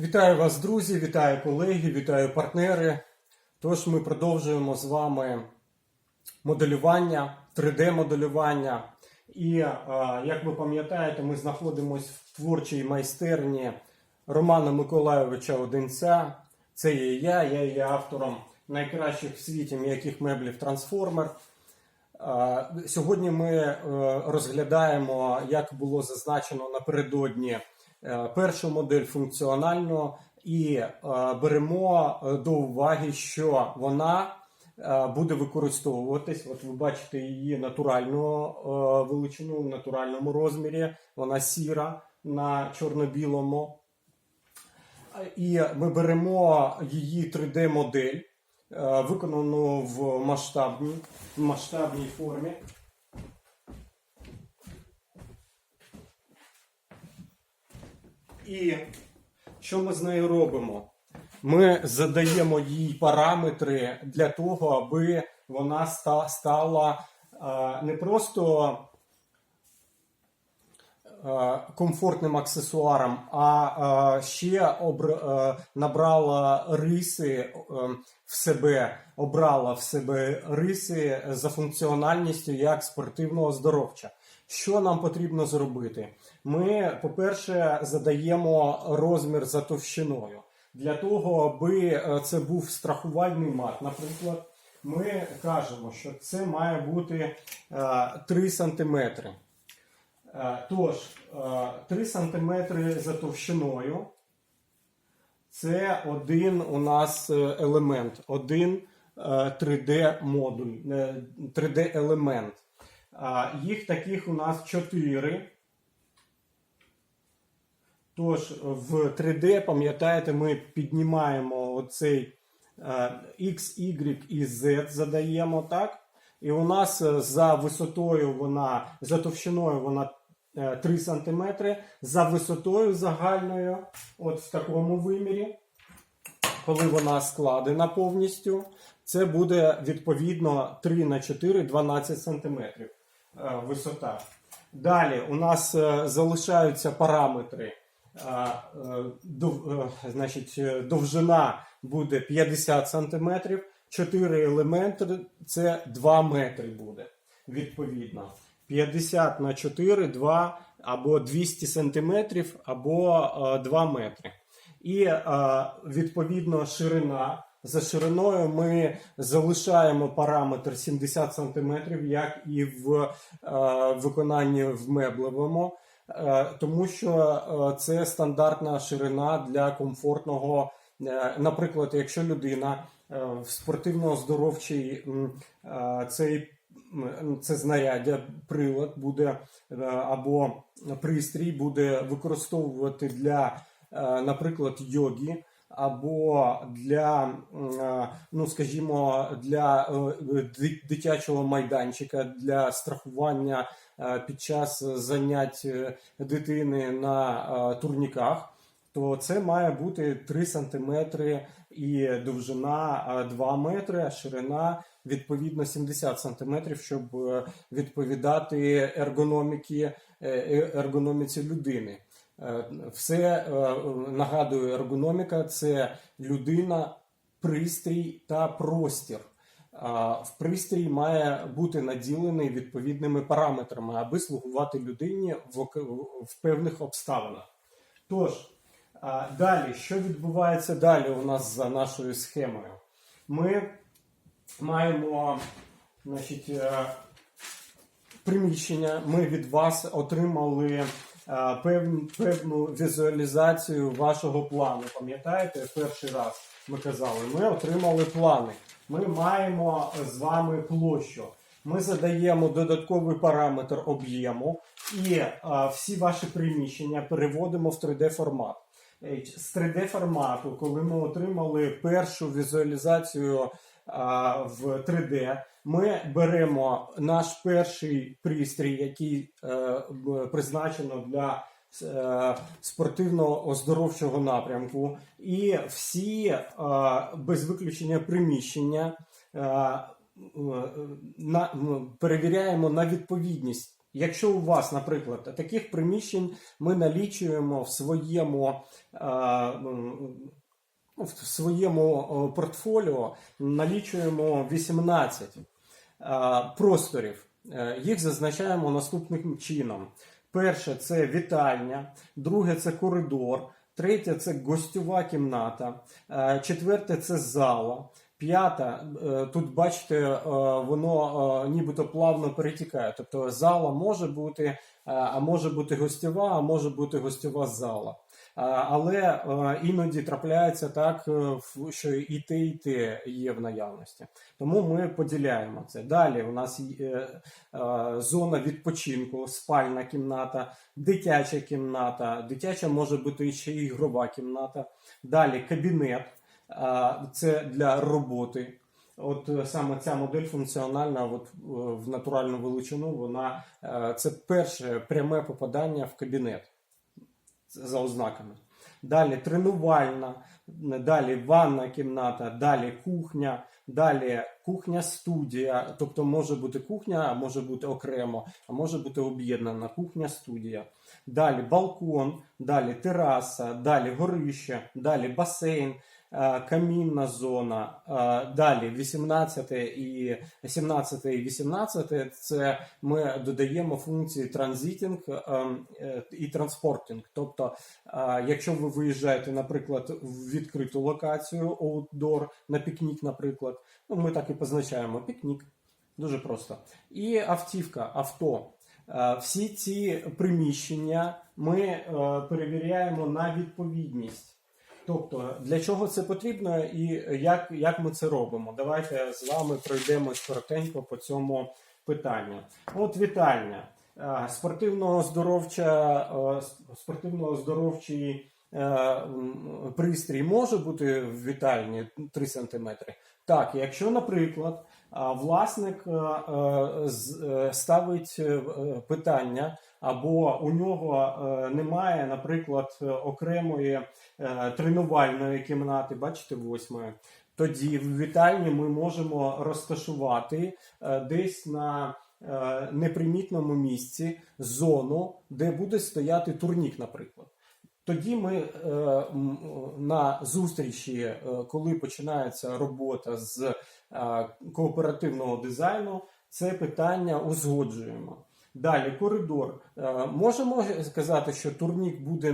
Вітаю вас, друзі, вітаю колеги, вітаю партнери. Тож ми продовжуємо з вами моделювання, 3D-моделювання. І е, як ви пам'ятаєте, ми знаходимося в творчій майстерні Романа Миколайовича Одинця. Це є я, я є автором найкращих в світі м'яких меблів Трансформер. Е, Сьогодні ми е, розглядаємо, як було зазначено напередодні, першу модель функціональну і е, беремо е, до уваги, що вона е, буде використовуватись. От ви бачите її натуральну е, величину в натуральному розмірі. Вона сіра на чорно-білому. І ми беремо її 3D-модель, е, виконану в масштабній, масштабній формі. І що ми з нею робимо? Ми задаємо їй параметри для того, аби вона стала е, не просто е, комфортним аксесуаром, а е, ще набрала риси в себе, обрала в себе риси за функціональністю як спортивного оздоровча. Що нам потрібно зробити? Ми, по-перше, задаємо розмір за товщиною. Для того, аби е, це був страхувальний мат, наприклад, ми кажемо, що це має бути е, 3 см. Е, Тож, е, 3 см за товщиною це один у нас е, елемент, один 3D модуль, 3D елемент. А, Їх таких у нас 4. Тож в 3D, пам'ятаєте, ми піднімаємо оцей е, X, Y і Z задаємо, так? І у нас е, за висотою вона, за товщиною вона е, 3 см, за висотою загальною, от в такому вимірі, коли вона складена повністю, це буде відповідно 3 на 4, 12 см е, висота. Далі у нас е, залишаються параметри. Е, е, е, значить, е, довжина буде 50 см, 4 елементи це 2 метри буде відповідно. 50 на 4, 2 або 200 см, або е, 2 метри. І е, відповідно ширина. За шириною ми залишаємо параметр 70 см, як і в е, виконанні в меблевому, е, тому що е, це стандартна ширина для комфортного. Наприклад, якщо людина в спортивно-оздоровчий е, цей це знаряддя, прилад буде або пристрій буде використовувати для, наприклад, йоги, або для, е, ну скажімо, для е, дитячого майданчика, для страхування е, під час занять дитини на турніках, то це має бути 3 см і довжина е, 2 метри, а ширина відповідно 70 см, щоб відповідати ергономіки, ергономіці людини. Е, Все е, нагадую, ергономіка це людина, пристрій та простір. В пристрій має бути наділений відповідними параметрами, аби слугувати людині в, певних обставинах. Тож, далі, що відбувається далі у нас за нашою схемою? Ми маємо значить, е, приміщення. Ми від вас отримали певну, певну візуалізацію вашого плану. Пам'ятаєте, перший раз ми казали, ми отримали плани. Ми маємо з вами площу. Ми задаємо додатковий параметр об'єму і е, всі ваші приміщення переводимо в 3D формат. Е, З 3D формату, коли ми отримали першу візуалізацію а, в 3D, ми беремо наш перший пристрій, який е, призначено для е, спортивно-оздоровчого напрямку, і всі е, без виключення приміщення перевіряємо на відповідність. Якщо у вас, наприклад, таких приміщень ми налічуємо в своєму, в своєму портфоліо, налічуємо 18 е, просторів. Е, Їх зазначаємо наступним чином: перше це вітальня, друге це коридор, третє це гостьова кімната, е, четверте це зала. П'ята, е, тут бачите, е, воно е, нібито плавно перетікає. Тобто зала може бути, а може бути гостьова, а може бути гостьова зала. Але іноді трапляється так, що і те, і те є в наявності. Тому ми поділяємо це. Далі у нас є зона відпочинку, спальна кімната, дитяча кімната. Дитяча може бути ще ігрова кімната. Далі кабінет. Це для роботи. От е, саме ця модель функціональна, от е, в натуральну величину, вона е, це перше пряме попадання в кабінет за ознаками. Далі тренувальна, далі ванна кімната, далі кухня, далі кухня-студія. Тобто може бути кухня, а може бути окремо, а може бути об'єднана кухня-студія. Далі балкон, далі тераса, далі горище, далі басейн, камінна зона, е, далі 18 і 17 і 18 це ми додаємо функції транзитінг е, е, і транспортинг. Тобто, е, якщо ви виїжджаєте, наприклад, в відкриту локацію outdoor, на пікнік, наприклад, ну ми так і позначаємо пікнік. Дуже просто. І автівка, авто. Е, Всі ці приміщення ми е, перевіряємо на відповідність. Тобто, для чого це потрібно і як, як ми це робимо? Давайте з вами пройдемось коротенько по цьому питанню. От вітальня. спортивного е, спортивно-оздоровчий е, м, пристрій може бути в вітальні 3 см. Так, якщо, наприклад, власник е, е, е, ставить питання, або у нього немає, наприклад, окремої тренувальної кімнати, бачите, восьмої. Тоді в вітальні ми можемо розташувати десь на непримітному місці зону, де буде стояти турнік, наприклад. Тоді ми е, на зустрічі, е, коли починається робота з е, кооперативного дизайну, це питання узгоджуємо. Далі коридор. Можемо сказати, що турнік буде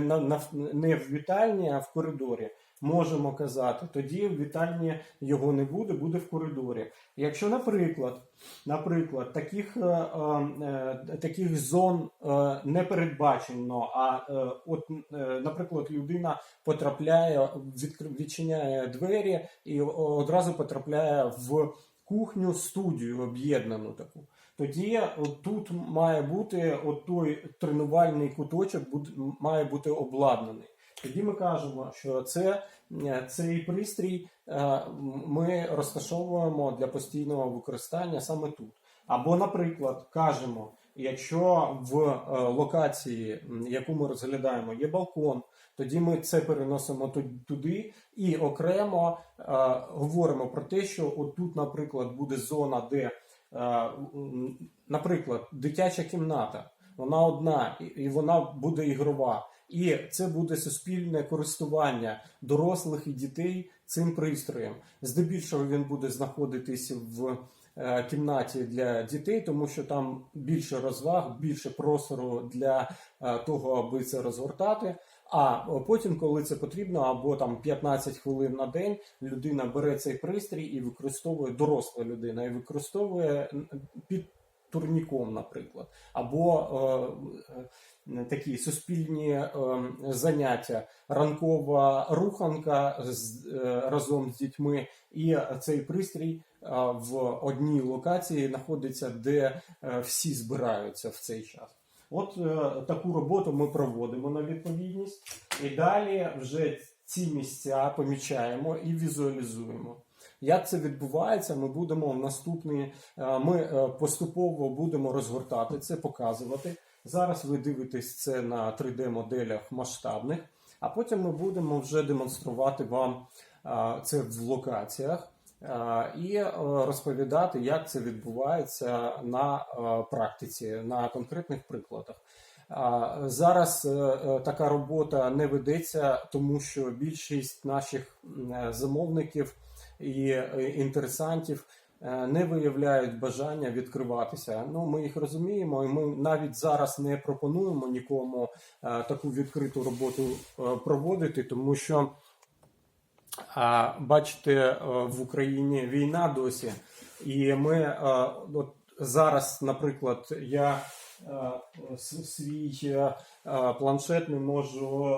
не в вітальні, а в коридорі. Можемо казати, тоді в вітальні його не буде, буде в коридорі. Якщо, наприклад, наприклад, таких, е, е, таких зон е, не передбачено, а е, от, е, наприклад, людина потрапляє, відчиняє двері і одразу потрапляє в кухню студію об'єднану таку. Тоді тут має бути от той тренувальний куточок має бути обладнаний. Тоді ми кажемо, що це, е, цей пристрій е, ми розташовуємо для постійного використання саме тут. Або, наприклад, кажемо, якщо в е, локації, яку ми розглядаємо, є балкон, тоді ми це переносимо ту- туди і окремо говоримо про те, що отут, наприклад, буде зона, де, наприклад, дитяча кімната, вона одна, і вона буде ігрова. І це буде суспільне користування дорослих і дітей цим пристроєм. Здебільшого він буде знаходитись в е, кімнаті для дітей, тому що там більше розваг, більше простору для е, того, аби це розгортати. А потім, коли це потрібно, або там 15 хвилин на день людина бере цей пристрій і використовує доросла людина, і використовує під турніком, наприклад, або е, е, такі суспільні е, заняття, ранкова руханка з, е, разом з дітьми, і цей пристрій е, в одній локації знаходиться, де е, всі збираються в цей час. От таку роботу ми проводимо на відповідність, і далі вже ці місця помічаємо і візуалізуємо. Як це відбувається, ми будемо в наступні. е, Ми е, поступово будемо розгортати це, показувати. Зараз ви дивитесь це на 3D-моделях масштабних, а потім ми будемо вже демонструвати вам е, це в локаціях. і розповідати, як це відбувається на практиці, на конкретних прикладах. Зараз така робота не ведеться, тому що більшість наших замовників і е, інтересантів е, не виявляють бажання відкриватися. Ну, ми їх розуміємо, і ми навіть зараз не пропонуємо нікому е, таку відкриту роботу проводити, тому що бачите, в Україні війна досі, і ми от зараз, наприклад, я свій е, е, планшет не можу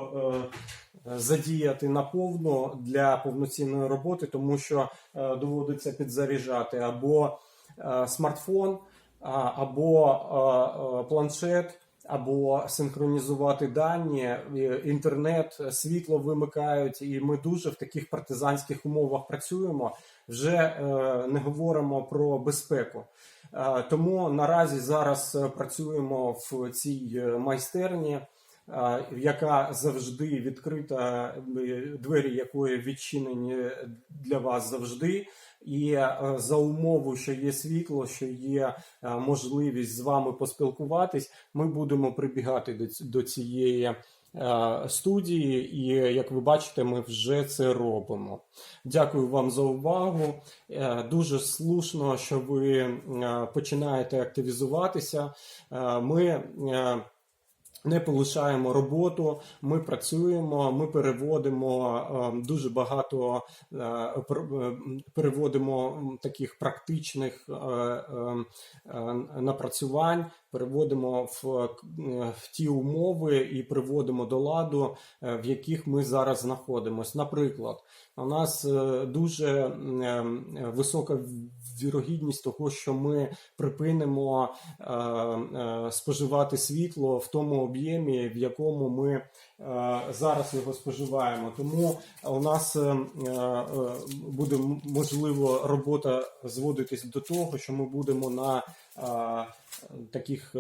е, задіяти наповну для повноцінної роботи, тому що е, доводиться підзаряджати або е, смартфон, або е, е, планшет. Або синхронізувати дані, е, інтернет, світло вимикають, і ми дуже в таких партизанських умовах працюємо. Вже е, не говоримо про безпеку. Е, тому наразі зараз е, працюємо в цій майстерні, яка завжди відкрита, двері якої відчинені для вас завжди. І за умову, що є світло, що є можливість з вами поспілкуватись, ми будемо прибігати до, цієї студії, і як ви бачите, ми вже це робимо. Дякую вам за увагу. Е, Дуже слушно, що ви е, починаєте активізуватися. Е, Ми е, не полишаємо роботу, ми працюємо, ми переводимо е, дуже багато е, е, переводимо таких практичних е, е, е, напрацювань, переводимо в, в ті умови і приводимо до ладу, в яких ми зараз знаходимося. Наприклад, у нас дуже е, висока вірогідність того, що ми припинимо е, е, споживати світло в тому об'ємі, в якому ми зараз його споживаємо. Тому у нас е, е, буде можливо робота зводитись до того, що ми будемо на е, таких е,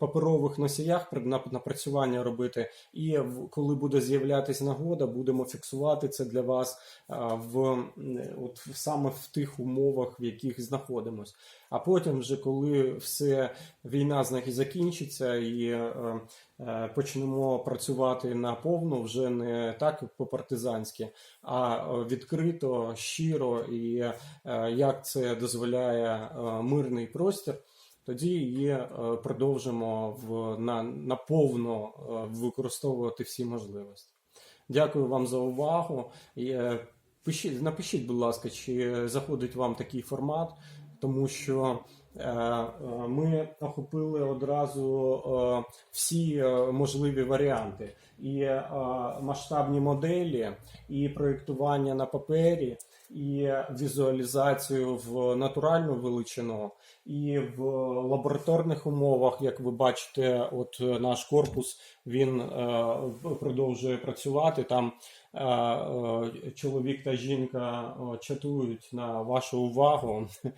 паперових носіях напрацювання робити. І коли буде з'являтись нагода, будемо фіксувати це для вас е, в от саме в тих умовах, в яких знаходимось. А потім, вже коли все війна з них закінчиться, і е, е, почнемо працювати на повну, вже не так по-партизанськи, а е, відкрито, щиро і е, як це дозволяє е, мирний простір. Тоді і е, продовжимо в на, на е, використовувати всі можливості. Дякую вам за увагу. Пишіть, напишіть, будь ласка, чи заходить вам такий формат, тому що е, е, ми охопили одразу е, всі можливі варіанти: і масштабні моделі, і проєктування на папері, і візуалізацію в натуральну величину, і в лабораторних умовах, як ви бачите, от наш корпус він продовжує працювати. Там чоловік та жінка е, чатують на вашу увагу.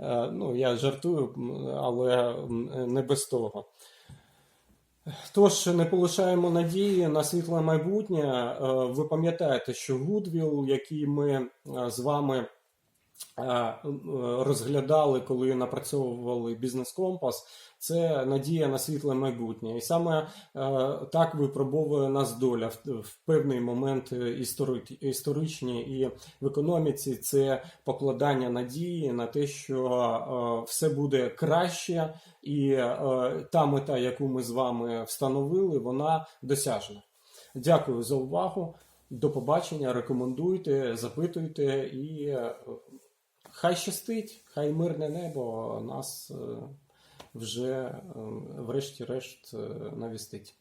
Е, Ну, я жартую, але не без того. Тож не полишаємо надії на світле майбутнє. Е, Ви пам'ятаєте, що Гудвіл, який ми е, з вами е, е, розглядали, коли напрацьовували бізнес-компас, це надія на світле майбутнє. І саме е, так випробовує нас доля в, певний момент е, історичні і в економіці це покладання надії на те, що е, все буде краще, і е, та мета, яку ми з вами встановили, вона досяжна. Дякую за увагу. До побачення. Рекомендуйте, запитуйте і е, хай щастить, хай мирне небо нас е, вже, е, врешті-решт, е, навістить.